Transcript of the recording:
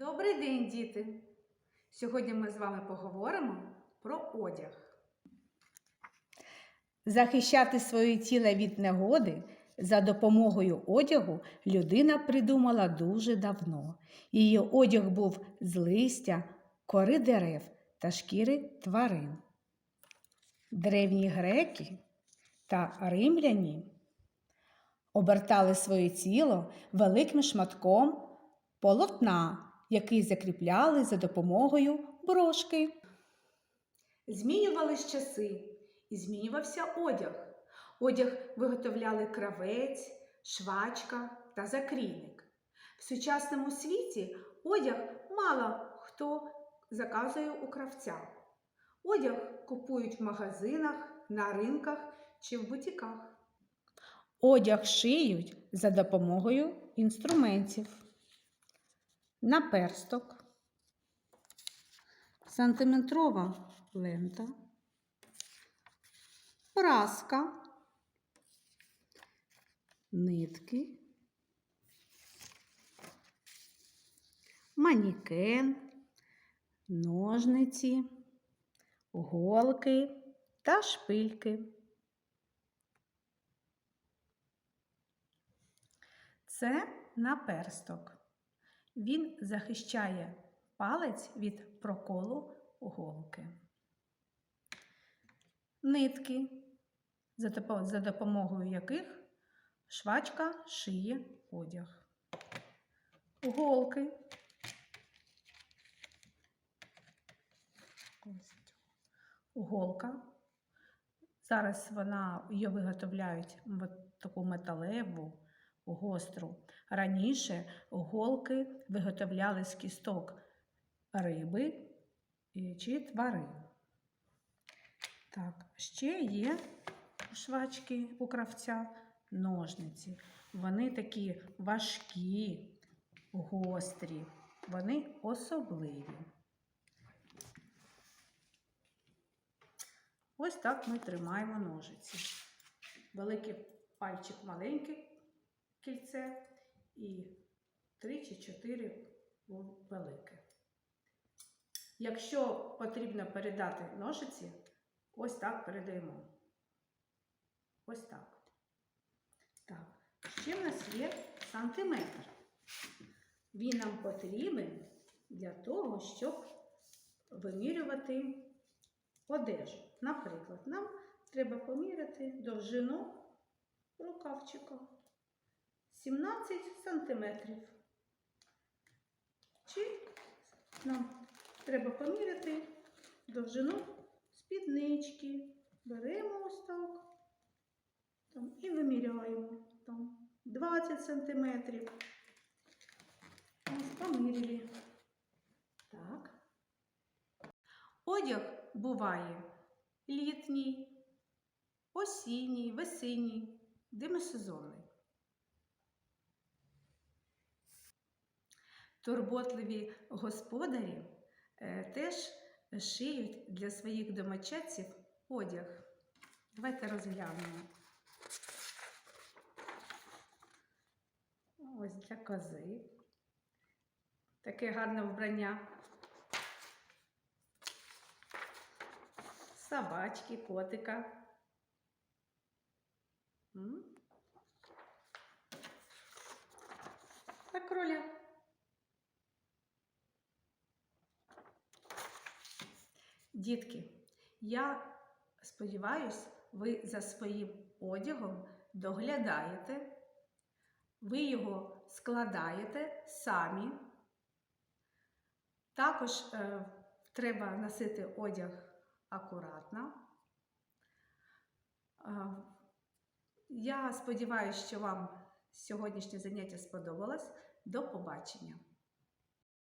Добрий день, діти! Сьогодні ми з вами поговоримо про одяг. Захищати своє тіло від негоди за допомогою одягу людина придумала дуже давно. Її одяг був з листя, кори дерев та шкіри тварин. Древні греки та римляні обертали своє тіло великим шматком полотна, який закріпляли за допомогою брошки. Змінювались часи і змінювався одяг. Одяг виготовляли кравець, швачка та закрійник. В сучасному світі одяг мало хто заказує у кравця. Одяг купують в магазинах, на ринках чи в бутіках. Одяг шиють за допомогою інструментів. Наперсток, сантиметрова лента, праска, нитки, манікен, ножниці, голки та шпильки. Це наперсток. Він захищає палець від проколу голки. Нитки, за допомогою яких швачка шиє одяг. Голки. Голка. Зараз вона її виготовляють в таку металеву, гостру. Раніше голки виготовляли з кісток риби чи тварин. Так, ще є у швачки у кравця ножниці. Вони такі важкі, гострі, вони особливі. Ось так ми тримаємо ножиці. Великий пальчик маленьке кільце і три чи чотири велике. Якщо потрібно передати ножиці, ось так передаємо. Ось так. Так. Ще в нас є сантиметр. Він нам потрібен для того, щоб вимірювати одежу. Наприклад, нам треба поміряти довжину рукавчика 17 сантиметрів. Чи нам треба поміряти довжину спіднички. Беремо ось так там, і виміряємо там 20 сантиметрів. Ось поміряли. Так. Одяг буває літній, осінній, весінній, демисезонний. Турботливі господарі е, теж шиють для своїх домочадців одяг. Давайте розглянемо. Ось для кози. Таке гарне вбрання. Собачки, котика. Та кроля. Дітки, я сподіваюсь, ви за своїм одягом доглядаєте, ви його складаєте самі. Також е, треба носити одяг акуратно. Е, я сподіваюся, що вам сьогоднішнє заняття сподобалось. До побачення!